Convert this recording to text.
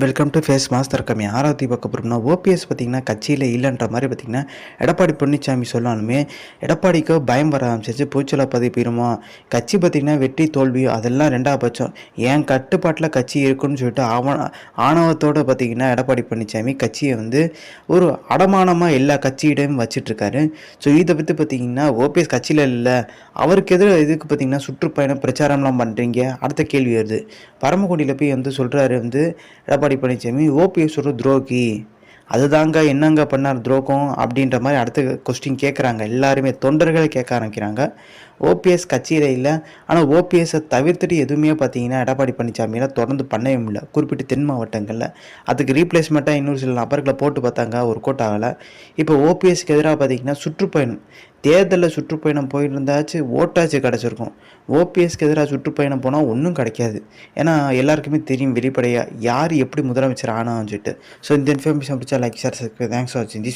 Welcome to face master கம்மி ஆராத்தி பார்க்க போகிறோம்னா ஓபிஎஸ் பார்த்திங்கன்னா கட்சியில் இல்லைன்ற மாதிரி பார்த்திங்கன்னா எடப்பாடி பழனிசாமி சொன்னாலுமே எடப்பாடிக்கு பயம் வர ஆரம்பிச்சிச்சு பூச்சலாக பதவி போயிருமா கட்சி பார்த்திங்கன்னா வெற்றி தோல்வி அதெல்லாம் ரெண்டாவது பட்சம். என் கட்டுப்பாட்டில் கட்சி இருக்குன்னு சொல்லிட்டு ஆவண ஆணவத்தோடு பார்த்திங்கன்னா எடப்பாடி பழனிசாமி கட்சியை வந்து ஒரு அடமானமாக எல்லா கட்சியிடையும் வச்சிட்ருக்காரு. ஸோ இதை பற்றி பார்த்திங்கன்னா ஓபிஎஸ் கட்சியில் இல்லை. அவருக்கு எதிராக இதுக்கு பார்த்திங்கன்னா சுற்றுப்பயணம் பிரச்சாரம்லாம் பண்ணுறீங்க அடுத்த கேள்வி வருது. பரமக்குடியில் போய் வந்து சொல்கிறாரு வந்து எடப்பாடி பழனிசாமி ஓபிஎஸ் ஒரு துரோகி. அதுதாங்க என்னங்க பண்ணார் துரோகம் அப்படின்ற மாதிரி அடுத்த கொஸ்டின் கேட்குறாங்க எல்லாருமே தொண்டர்களை கேட்க ஆரம்பிக்கிறாங்க. ஓபிஎஸ் கட்சியில் இல்லை. ஆனால் ஓபிஎஸை தவிர்த்துட்டு எதுவுமே பார்த்தீங்கன்னா எடப்பாடி பழனிசாமியால் தொடர்ந்து பண்ணவே முடியல. குறிப்பிட்டு தென் மாவட்டங்களில். அதுக்கு ரீப்ளேஸ்மெண்ட்டாக இன்னொரு சில நபர்களை போட்டு பார்த்தாங்க. ஒரு கோட் ஆகலை இப்போ ஓபிஎஸ்க்கு எதிராக பார்த்தீங்கன்னா சுற்றுப்பயணம். தேர்தலில் சுற்றுப்பயணம் போயிருந்தாச்சு ஓட்டாச்சு கிடச்சிருக்கும். ஓபிஎஸ்க்கு எதிராக சுற்றுப்பயணம் போனால் ஒன்றும் கிடைக்காது. ஏன்னா எல்லாருக்குமே தெரியும் வெளிப்படையாக யார் எப்படி முதலமைச்சர் ஆனான்னு சொல்லிட்டு. ஸோ இந்த இன்ஃபர்மேஷன் பிடிச்சா லைக் சார் தேங்க்ஸ் ஃபார் வாட்சிங் திஸ்